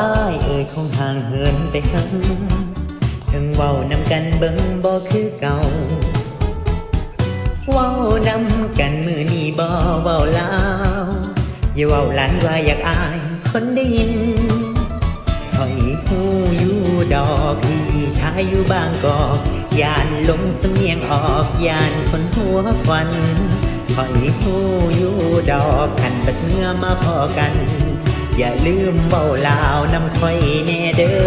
อายเอ่ยคงห่างเหินไปหันถึงเว้านำกันเบิ่งบ่คือเก่า เว้านำกันมือนี้บ่เว้าลาวอย่าเว้าหลานว่าอยากอายคนได้ยินคอยหูอยู่ดอกพี่ชายอยู่บางกอกยานลงสำเนียงออกยานคนหัวควันคอยหูอยู่ดอกขันบัดเมื่อมาพอกัน อย่าลืมเว้าลาวนำคอยแน่เด้อ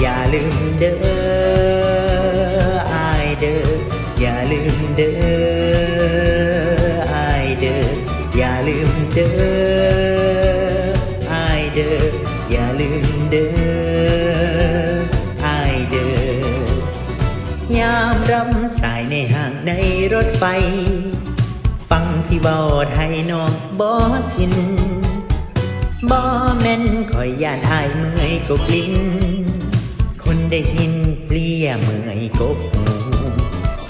อย่าลืมเด้ออายเด้อ อย่าลืมเด้ออายเด้อ อย่าลืมเด้ออายเด้อ อย่าลืมเด้ออายเด้อยามรำสายในห้างในรถไฟ ฟังที่เบาไทยนองบ่ชิน บ่แม่นคอยย่านอายเมื่อยกบลิ้น คนได้ยินเกลี้ยเมื่อยกบหู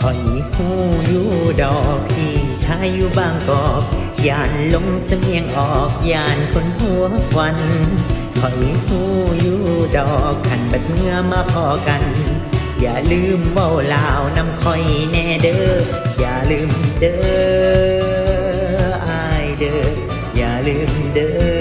คอยหูอยู่ดอกพี่ชายอยู่บางกอกย่านลงเสมียงออกย่านคนหัวควันคอยหูอยู่ดอกขันบัดเมื่อมาพอกัน อย่าลืมเว้าลาวนำคอยแน่เด้ออย่าลืมเด้ออายเด้ออย่าลืมเด้ออ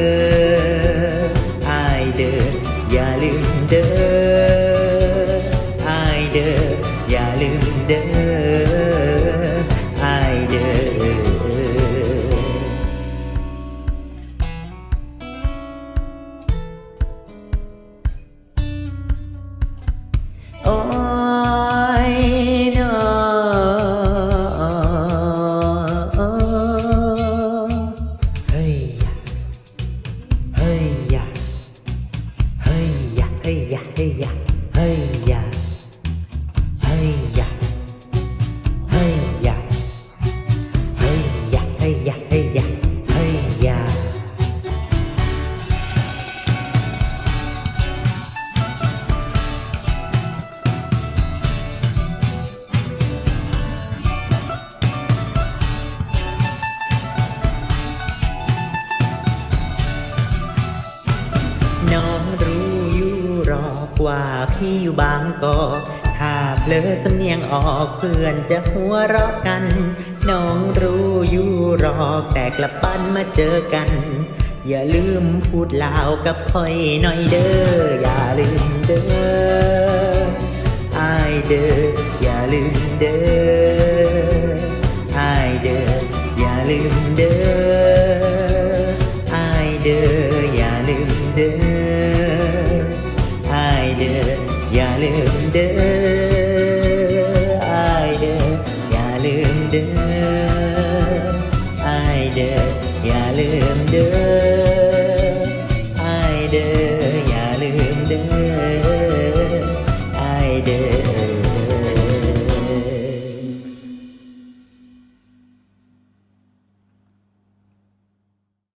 Oh. พี่อยู่บางกอกถ้าเผลอสำเนียงออกเพื่อนจะหัวเราะกัน น้องรู้อยู่รอกแต่กลับบ้านมาเจอกัน อย่าลืมพูดลาวกับคอยหน่อยเด้อ อย่าลืมเด้ออายเด้อ อย่าลืมเด้อ And đến